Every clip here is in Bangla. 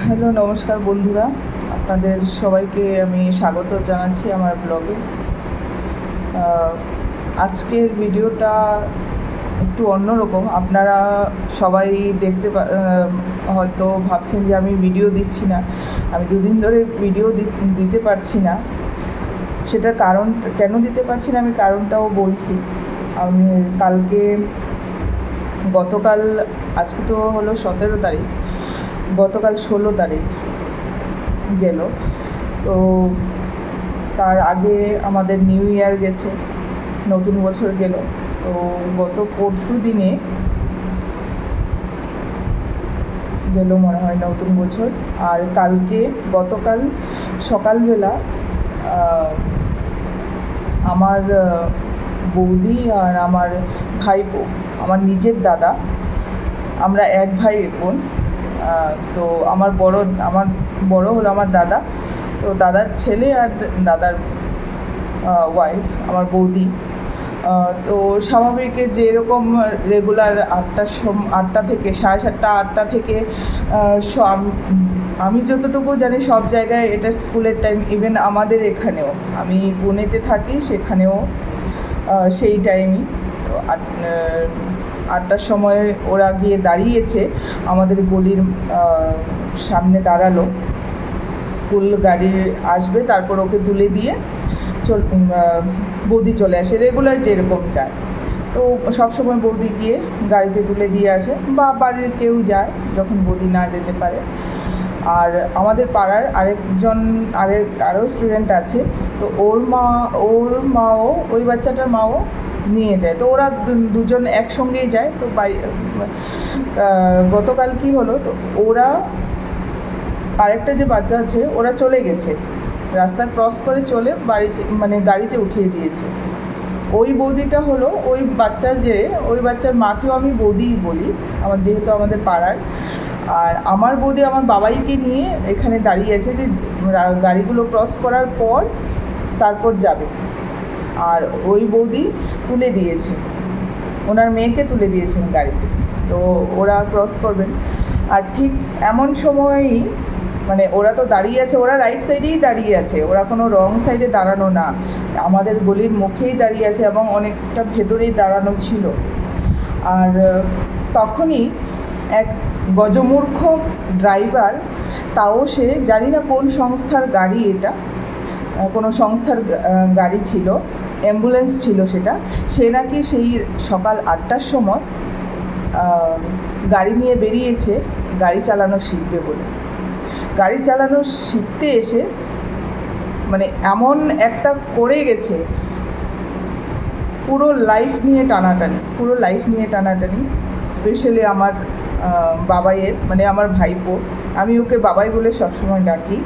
হ্যালো, নমস্কার বন্ধুরা। আপনাদের সবাইকে আমি স্বাগত জানাচ্ছি আমার ব্লগে। আজকের ভিডিওটা একটু অন্যরকম। আপনারা সবাই দেখতে হয়তো ভাবছেন যে আমি ভিডিও দিচ্ছি না। আমি দুদিন ধরে ভিডিও দিতে পারছি না। সেটার কারণ, কেন দিতে পারছি না আমি কারণটাও বলছি। আমি কালকে, গতকাল, আজকে তো হলো সতেরো তারিখ। গতকাল ষোলো তারিখ গেল। তো তার আগে আমাদের নিউ ইয়ার গেছে, নতুন বছর গেল। তো গত পরশু দিনে গেল মনে হয় নতুন বছর। আর কালকে গতকাল সকালবেলা আমার বৌদি আর আমার ভাইপো, আমার নিজের দাদা, আমরা এক ভাই বোন তো আমার বড় আমার বড় হলো আমার দাদা। তো দাদার ছেলে আর দাদার ওয়াইফ আমার বৌদি। তো স্বাভাবিক যেরকম রেগুলার আটটার সম, আটটা থেকে, সাড়ে সাতটা, আটটা থেকে আম- যতটুকু জানি সব জায়গায় এটা স্কুলের টাইম ইভেন আমাদের এখানেও। আমি পুনেতে থাকি, সেখানেও সেই টাইমই আট আটটার সময় ওরা গিয়ে দাঁড়িয়েছে, আমাদের গলির সামনে দাঁড়াল। স্কুল গাড়ি আসবে, তারপর ওকে তুলে দিয়ে চল বৌদি চলে আসে, রেগুলার যেরকম চায়। তো সবসময় বৌদি গিয়ে গাড়িতে তুলে দিয়ে আসে, বা বাড়ির কেউ যায়, যখন বৌদি না যেতে পারে। আর আমাদের পাড়ার আরেকজন আরেক আরও স্টুডেন্ট আছে, তো ওর মা, ওর মাও, ওই বাচ্চাটার মাও নিয়ে যায়। তো ওরা দুজন একসঙ্গেই যায়। তো বাই গতকাল কি হলো, তো ওরা, আরেকটা যে বাচ্চা আছে, ওরা চলে গেছে। রাস্তা ক্রস করে চলে বাড়িতে মানে গাড়িতে উঠিয়ে দিয়েছে। ওই বৌদিটা হলো, ওই বাচ্চা যে, ওই বাচ্চার মাকেও আমি বৌদিই বলি, আমার যেহেতু আমাদের পাড়ার। আর আমার বৌদি আমার বাবাইকে নিয়ে এখানে দাঁড়িয়ে আছে যে গাড়িগুলো ক্রস করার পর তারপর যাবে। আর ওই বৌদি তুলে দিয়েছে। ওনার মেয়েকে তুলে দিয়েছেন গাড়িতে। তো ওরা ক্রস করবেন। আর ঠিক এমন সময়ই মানে ওরা তো দাঁড়িয়ে আছে, ওরা রাইট সাইডেই দাঁড়িয়ে আছে। ওরা কোনো রং সাইডে দাঁড়ানো না। আমাদের গলির মুখেই দাঁড়িয়ে আছে এবং অনেকটা ভেতরেই দাঁড়ানো ছিল। আর, তখনই এক গজমূর্খ ড্রাইভার, তাও সে জানি না কোন সংস্থার গাড়ি এটা কোনো সংস্থার গাড়ি ছিল, অ্যাম্বুলেন্স ছিল সেটা, সে নাকি সেই সকাল আটটার সময় গাড়ি নিয়ে বেরিয়েছে গাড়ি চালানো শিখবে বলে। গাড়ি চালানো শিখতে এসে মানে এমন একটা করে গেছে, পুরো লাইফ নিয়ে টানাটানি, পুরো লাইফ নিয়ে টানাটানি স্পেশালি আমার বাবাইয়ের মানে আমার ভাইপো আমি ওকে বাবাই বলে সবসময় ডাকি।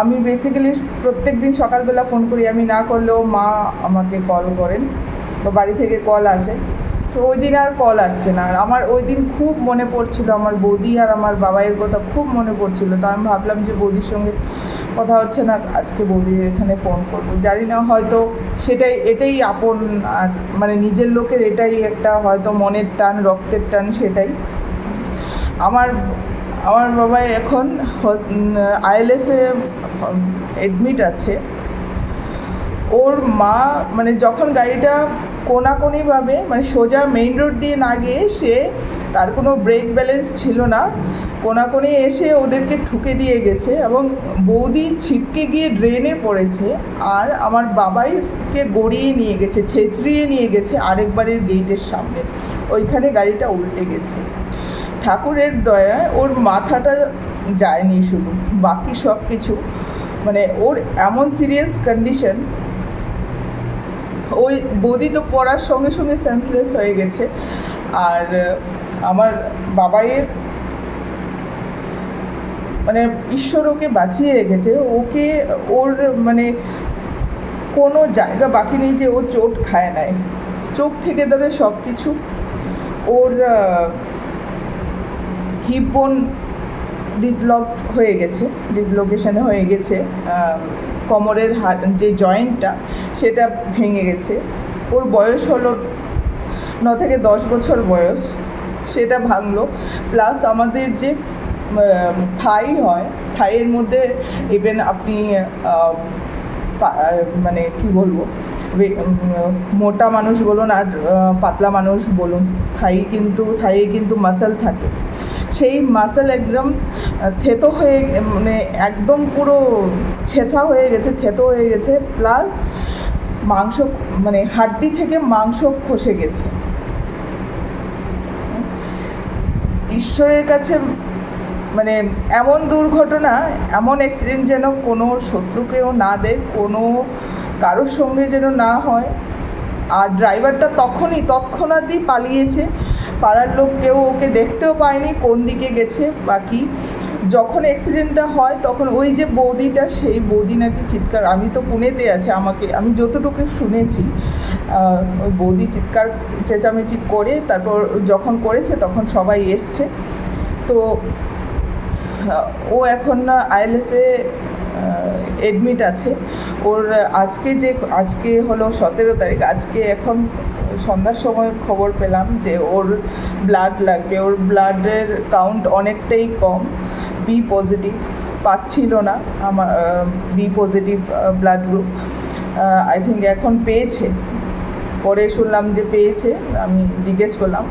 আমি বেসিক্যালি প্রত্যেক দিন সকালবেলা ফোন করি। আমি না করলেও মা আমাকে কল করেন বা বাড়ি থেকে কল আসে। তো ওই দিন আর কল আসছে না। আমার ওই দিন খুব মনে পড়ছিল আমার বৌদি আর আমার বাবাইয়ের কথা খুব মনে পড়ছিল। তো আমি ভাবলাম যে বৌদির সঙ্গে কথা হচ্ছে না, আজকে বৌদির এখানে ফোন করব। জানি না হয়তো সেটাই, এটাই আপন, আর মানে নিজের লোকের এটাই একটা হয়তো মনের টান, রক্তের টান সেটাই। আমার আমার বাবা এখন আইএলএসে অ্যাডমিট আছে। ওর মা মানে যখন গাড়িটা কোনাকুনিভাবে মানে সোজা মেইন রোড দিয়ে না গিয়ে সে তার কোনো ব্রেক ব্যালেন্স ছিল না, কোনাকুনি এসে ওদেরকে ঠুকে দিয়ে গেছে এবং বৌদি ছিটকে গিয়ে ড্রেনে পড়েছে আর আমার বাবাইকে গড়িয়ে নিয়ে গেছে, ছেঁচড়িয়ে নিয়ে গেছে আরেক বাড়ির গেটের সামনে। ওইখানে গাড়িটা উল্টে গেছে। ঠাকুরের দয়ায় ওর মাথাটা যায়নি শুধু, বাকি সব কিছু মানে ওর এমন সিরিয়াস কন্ডিশন ওই বৌদি তো পড়ার সঙ্গে সঙ্গে সেন্সলেস হয়ে গেছে। আর আমার বাবাইয়ের মানে ঈশ্বর ওকে বাঁচিয়ে রেখেছে। ওকে ওর মানে কোনো জায়গা বাকি নেই যে ও চোট খায় নাই। চোখ থেকে ধরে সব কিছু ওর হিপ বোন ডিসলক হয়ে গেছে ডিসলোকেশনে হয়ে গেছে কোমরের হাট যে জয়েন্টটা, সেটা ভেঙে গেছে। ওর বয়স হলো ন থেকে দশ বছর বয়স, সেটা ভাঙলো। প্লাস আমাদের যে থাই হয়, থাইয়ের মধ্যে ইভেন আপনি মানে কি বলব মোটা মানুষ বলুন আর পাতলা মানুষ বলুন, থাই কিন্তু, থাইয়ে কিন্তু মাসেল থাকে। সেই মাসেল একদম থেতো হয়ে মানে একদম পুরো ছেঁচা হয়ে গেছে, থেতো হয়ে গেছে প্লাস মাংস মানে হাড্ডি থেকে মাংস খসে গেছে। ঈশ্বরের কাছে মানে এমন দুর্ঘটনা, এমন অ্যাক্সিডেন্ট যেন কোনো শত্রুকেও না দেয়, কোনো কারোর সঙ্গে যেন না হয়। আর ড্রাইভারটা তখনই তৎক্ষণাৎই পালিয়েছে। পাড়ার লোক কেউ ওকে দেখতেও পায়নি, কোন দিকে গেছে বাকি যখন অ্যাক্সিডেন্টটা হয়, তখন ওই যে বৌদিটা, সেই বৌদি নাকি চিৎকার, আমি তো পুনেতে আছে, আমাকে, আমি যতটুকু শুনেছি ওই বৌদি চিৎকার, চেঁচামেচি করে, তারপর যখন করেছে, তখন সবাই এসছে। তো ও এখন আইএলএসে এডমিট আছে। ওর আজকে যে, আজকে হলো সতেরো তারিখ, আজকে এখন সন্ধ্যার সময় খবর পেলাম যে ওর ব্লাড লাগবে। ওর ব্লাডের কাউন্ট অনেকটাই কম বি পজিটিভ পাচ্ছিল না আমার B positive blood group I think এখন পেয়েছে। পরে শুনলাম যে পেয়েছে, আমি জিজ্ঞেস করলাম।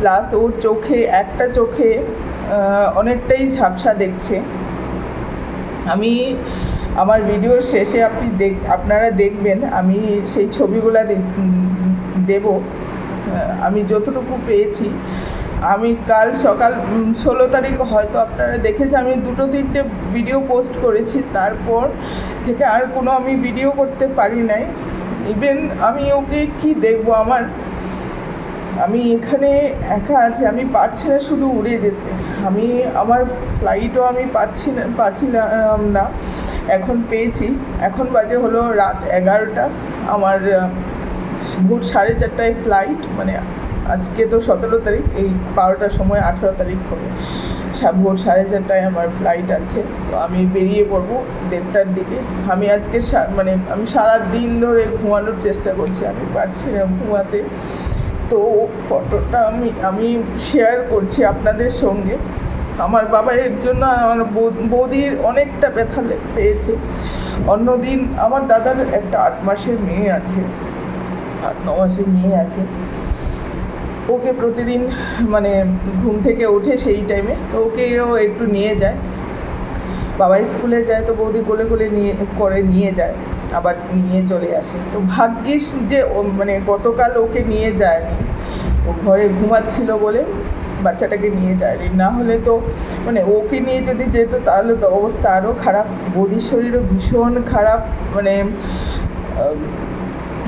প্লাস ওর চোখে, একটা চোখে অনেকটাই ঝাপসা দেখছে। আমি আমার ভিডিওর শেষে আপনি দেখ, আপনারা দেখবেন, আমি সেই ছবিগুলো দেব। আমি যতটুকু পেয়েছি। আমি কাল সকাল ষোলো তারিখ হয়তো আপনারা দেখেছে আমি দুটো তিনটে ভিডিও পোস্ট করেছি। তারপর থেকে আর কোনো আমি ভিডিও করতে পারি নাই। ইভেন আমি ওকে কি দেখব আমার? আমি এখানে একা আছি, আমি পারছি না শুধু উড়ে যেতে। আমি, আমার ফ্লাইটও আমি পাচ্ছি না পাচ্ছিলাম না। এখন পেয়েছি। এখন বাজে হলো রাত এগারোটা। আমার ভোর সাড়ে চারটায় ফ্লাইট মানে আজকে তো সতেরো তারিখ, এই বারোটার সময় আঠেরো তারিখ হবে। ভোর সাড়ে চারটায় আমার ফ্লাইট আছে। তো আমি বেরিয়ে পড়ব দেড়টার দিকে। আমি আজকে মানে আমি সারা দিন ধরে ঘুমানোর চেষ্টা করছি, আমি পারছি না ঘুমাতে। তো ফটোটা আমি আমি শেয়ার করছি আপনাদের সঙ্গে। আমার বাবার এর জন্য আমার বৌদির অনেকটা ব্যথা পেয়েছে। অন্যদিন আমার দাদার একটা আট মাসের মেয়ে আছে। আট, ন মাসের মেয়ে আছে। ওকে প্রতিদিন মানে ঘুম থেকে ওঠে সেই টাইমে তো ওকেও একটু নিয়ে যায়। বাবা স্কুলে যায় তো বৌদি কোলে কোলে নিয়ে, করে নিয়ে যায়। আবার নিয়ে চলে আসে। তো ভাগ্যিস যে মানে গতকাল ওকে নিয়ে যায়নি। ও ঘরে ঘুমাচ্ছিল বলে বাচ্চাটাকে নিয়ে যায়নি না হলে তো মানে ওকে নিয়ে যদি যেত, তাহলে তো অবস্থা আরও খারাপ। বৌদির শরীরও ভীষণ খারাপ মানে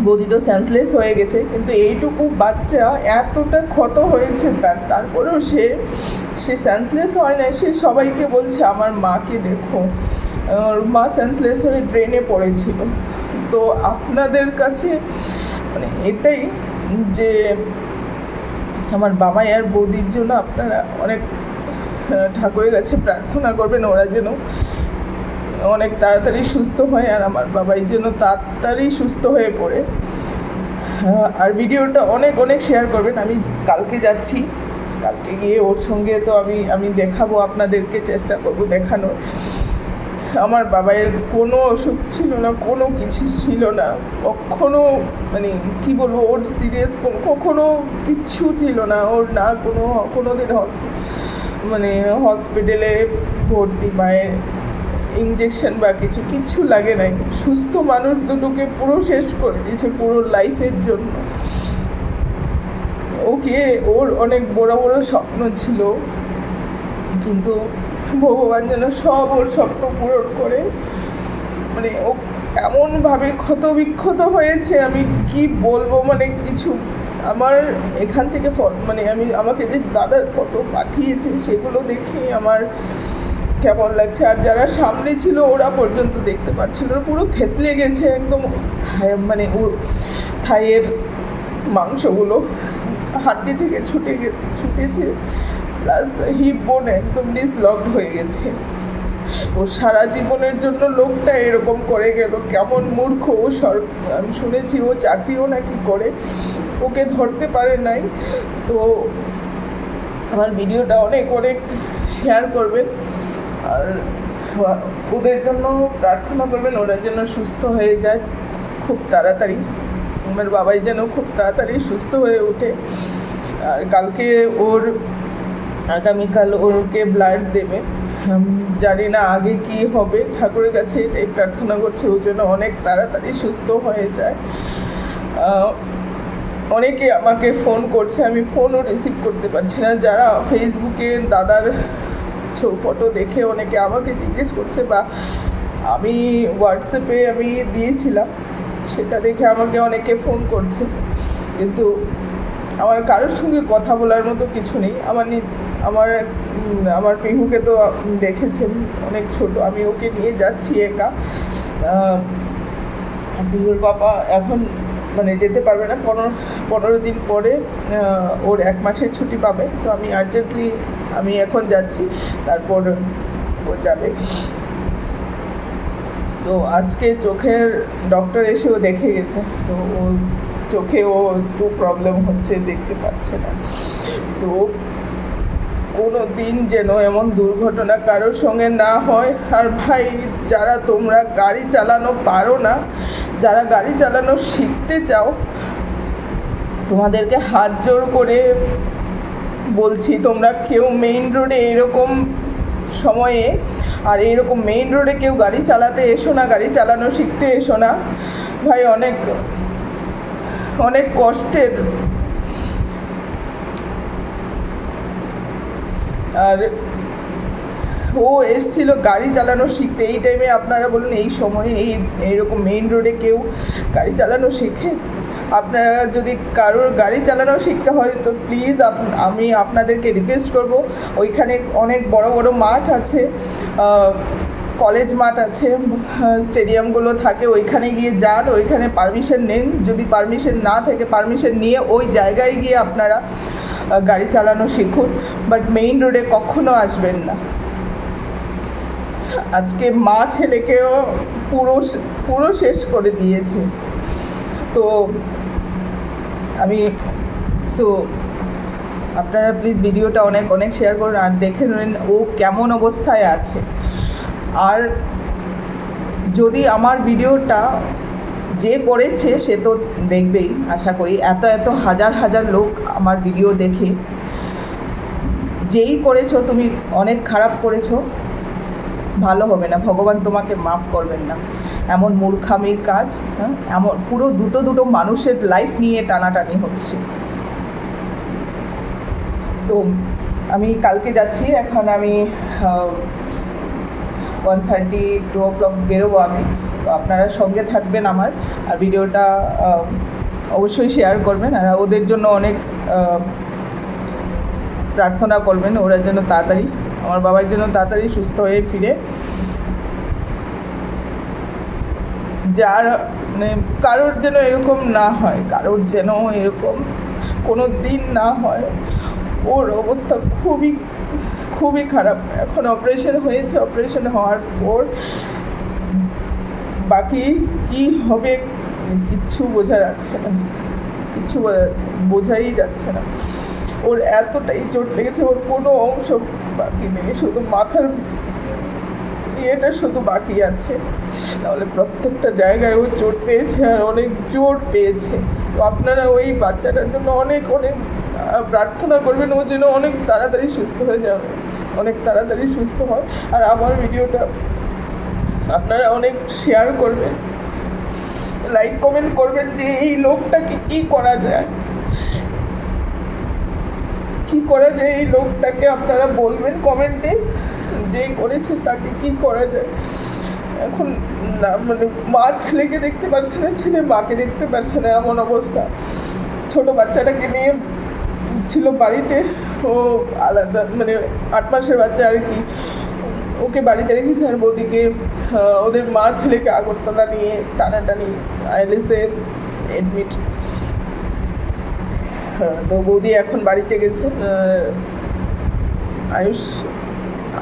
বৌদি তো সেন্সলেস হয়ে গেছে। কিন্তু এইটুকু বাচ্চা এতটা ক্ষত হয়েছে তার, তারপরেও সে সে সেন্সলেস হয় না সে সবাইকে বলছে, আমার মাকে দেখো। ওর মা সেন্সলেস হয়ে ড্রেনে পড়েছিল। তো আপনাদের কাছে মানে এটাই যে আমার বাবাই আর বৌদির জন্য আপনারা অনেক ঠাকুরের কাছে প্রার্থনা করবেন, ওরা যেন অনেক তাড়াতাড়ি সুস্থ হয় আর আমার বাবাই যেন তাড়াতাড়ি সুস্থ হয়ে পড়ে। আর ভিডিওটা অনেক অনেক শেয়ার করবেন। আমি কালকে যাচ্ছি। কালকে গিয়ে ওর সঙ্গে তো আমি আমি দেখাবো, আপনাদেরকে চেষ্টা করব দেখানোর। আমার বাবাইয়ের কোনো অসুখ ছিল না, কোনো কিছু ছিল না। কখনো মানে কি বলব, ওর সিরিয়াস কখনো কিচ্ছু ছিল না। ওর না কোনো কোনো দিন মানে হসপিটালে ভর্তি মায়ের ইঞ্জেকশন বা কিছু, কিচ্ছু লাগে নাই। সুস্থ মানুষ দুটোকে পুরো শেষ করে দিয়েছে পুরো লাইফের জন্য। ওকে, ওর অনেক বড় বড় স্বপ্ন ছিল। কিন্তু ভগবান যেন সব ওর স্বপ্ন পূরণ করে মানে ও এমনভাবে ক্ষত বিক্ষত হয়েছে, আমি কি বলব? মানে কিছু আমার এখান থেকে ফটো মানে আমি আমাকে যে দাদার ফটো পাঠিয়েছে, সেগুলো দেখেই আমার কেমন লাগছে। আর যারা সামনে ছিল, ওরা পর্যন্ত দেখতে পাচ্ছিল পুরো থেতলে গেছে একদম মানে ও থাইয়ের মাংসগুলো। হাড্ডি থেকে ছুটে ছুটেছে। প্লাস হিপ বোন একদম ডিসলক হয়ে গেছে। ও সারা জীবনের জন্য লোকটা এরকম করে গেল। কেমন মূর্খ ও সর আমি শুনেছি ও চাকরিও নাকি করে। ওকে ধরতে পারে নাই। তো আমার ভিডিওটা অনেক অনেক শেয়ার করবেন। আর ওদের জন্য প্রার্থনা করবেন, ওরা যেন সুস্থ হয়ে যায় খুব তাড়াতাড়ি। আমার বাবাই যেন খুব তাড়াতাড়ি সুস্থ হয়ে ওঠে। আর কালকে ওর আগামীকাল ওরকে ব্লাড দেবে। জানি না আগে কি হবে। ঠাকুরের কাছে এটাই প্রার্থনা করছি ওর জন্য অনেক তাড়াতাড়ি সুস্থ হয়ে যায়। অনেকে আমাকে ফোন করছে, আমি ফোনও রিসিভ করতে পারছি না। যারা ফেসবুকে দাদার ফটো দেখে অনেকে আমাকে জিজ্ঞেস করছে বা আমি হোয়াটসঅ্যাপে আমি দিয়েছিলাম, সেটা দেখে আমাকে অনেকে ফোন করছে। কিন্তু আমার কারোর সঙ্গে কথা বলার মতো কিছু নেই। আমার আমার আমার পিহুকে তো দেখেছেন, অনেক ছোট। আমি ওকে নিয়ে যাচ্ছি একা। পিহুর বাবা এখন মানে যেতে পারবে না। পনেরো পনেরো দিন পরে ওর এক মাসের ছুটি পাবে। তো আমি আর্জেন্টলি আমি এখন যাচ্ছি। তারপর ও যাবে। তো আজকে চোখের ডক্টর এসেও দেখে গেছে। তো ও চোখে ও একটু প্রবলেম হচ্ছে, দেখতে পাচ্ছে না। তো কোনো দিন যেন এমন দুর্ঘটনা কারোর সঙ্গে না হয়। আর ভাই, যারা তোমরা গাড়ি চালানো পারো না, যারা গাড়ি চালানো শিখতে চাও, তোমাদেরকে হাত জোর করে বলছি, তোমরা কেউ মেইন রোডে এরকম সময়ে, আর এরকম মেইন রোডে কেউ গাড়ি চালাতে এসো না, গাড়ি চালানো শিখতে এসো না। ভাই, অনেক অনেক কষ্টের। আর ও এসছিল গাড়ি চালানো শিখতে। এই টাইমে আপনারা বলুন, এই সময়ে এই এইরকম মেইন রোডে কেউ গাড়ি চালানো শেখে? আপনারা যদি কারোর গাড়ি চালানো শিখতে হয়, তো প্লিজ আমি আপনাদেরকে রিকোয়েস্ট করব। ওইখানে অনেক বড় বড় মাঠ আছে। কলেজ মাঠ আছে স্টেডিয়ামগুলো থাকে, ওইখানে গিয়ে যান, ওইখানে পারমিশন নেন। যদি পারমিশন না থাকে পারমিশন নিয়ে ওই জায়গায় গিয়ে আপনারা গাড়ি চালানো শিখুন। বাট মেইন রোডে কখনো আসবেন না। আজকে মা ছেলেকেও পুরো পুরো শেষ করে দিয়েছে। তো, আমি সো আপনারা প্লিজ ভিডিওটা অনেক অনেক শেয়ার করুন। আর দেখে নিন ও কেমন অবস্থায় আছে। আর যদি আমার ভিডিওটা যে করেছে সে তো দেখবেই, আশা করি। এত এত হাজার হাজার লোক আমার ভিডিও দেখে। যেই করেছ, তুমি অনেক খারাপ করেছ। ভালো হবে না। ভগবান তোমাকে মাফ করবেন না। এমন মূর্খামির কাজ হ্যাঁ? এমন পুরো দুটো দুটো মানুষের লাইফ নিয়ে টানাটানি হচ্ছে। তো, আমি কালকে যাচ্ছি। এখন আমি one thirty two o'clock বেরোবো আমি। তো আপনারা সঙ্গে থাকবেন আমার। আর ভিডিওটা অবশ্যই শেয়ার করবেন। আর ওদের জন্য অনেক প্রার্থনা করবেন। ওরা যেন তাড়াতাড়ি, আমার বাবার যেন তাড়াতাড়ি সুস্থ হয়ে ফিরে। যার মানে কারোর যেন এরকম না হয়, কারোর যেন এরকম কোনো দিন না হয়। ওর অবস্থা খুবই খুবই খারাপ। এখন অপারেশন হয়েছে অপারেশন হওয়ার পর বাকি কি হবে কিচ্ছু বোঝা যাচ্ছে না। বোঝা- বোঝাই যাচ্ছে না। ওর এতটাই চোট লেগেছে, ওর কোনো অংশ বাকি নেই, শুধু মাথার ইয়েটা শুধু বাকি আছে। তাহলে প্রত্যেকটা জায়গায় ও চোট পেয়েছে আর অনেক জোর পেয়েছে। তো আপনারা ওই বাচ্চাটার জন্য অনেক অনেক প্রার্থনা করবেন, ও যেন অনেক তাড়াতাড়ি সুস্থ হয়ে যাবে অনেক তাড়াতাড়ি সুস্থ হয়। আর আমার ভিডিওটা আপনারা অনেক শেয়ার করবেন। লাইক কমেন্ট করবেন যে এই লোকটাকে কী করা যায়? কি করা যায় এই লোকটাকে আপনারা বলবেন কমেন্টে যে করেছে তাকে কি করা যায়। এখন না মানে মা ছেলেকে দেখতে পাচ্ছে না, ছেলে মাকে দেখতে পাচ্ছে না, এমন অবস্থা। ছোট বাচ্চাটাকে নিয়ে ছিল বাড়িতে ও আলাদা মানে আট মাসের বাচ্চা আর কি। ওকে বাড়িতে রেখেছে আর বৌদিকে ওদের মা ছেলেকে আগরতলা নিয়ে টানাটানি আইএলএসে এডমিট হ্যাঁ, তো বৌদি এখন বাড়িতে গেছে আয়ুষ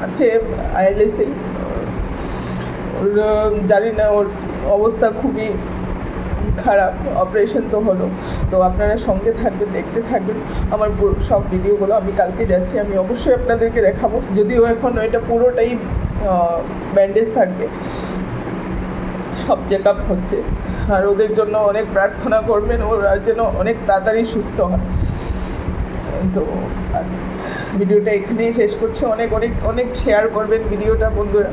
আছে আইএলএসেই। ওর জানি না ওর অবস্থা খুবই খারাপ অপারেশন তো হলো। তো আপনারা সঙ্গে থাকবেন, দেখতে থাকবেন। আমার সব ভিডিওগুলো আমি কালকে যাচ্ছি, আমি অবশ্যই আপনাদেরকে দেখাবো। যদিও এখন এটা পুরোটাই ব্যান্ডেজ থাকবে। সব চেক আপ হচ্ছে। আর ওদের জন্য অনেক প্রার্থনা করবেন, ওরা যেন অনেক তাড়াতাড়ি সুস্থ হয়। তো ভিডিওটা এখানেই শেষ করছি। অনেক অনেক অনেক শেয়ার করবেন ভিডিওটা বন্ধুরা।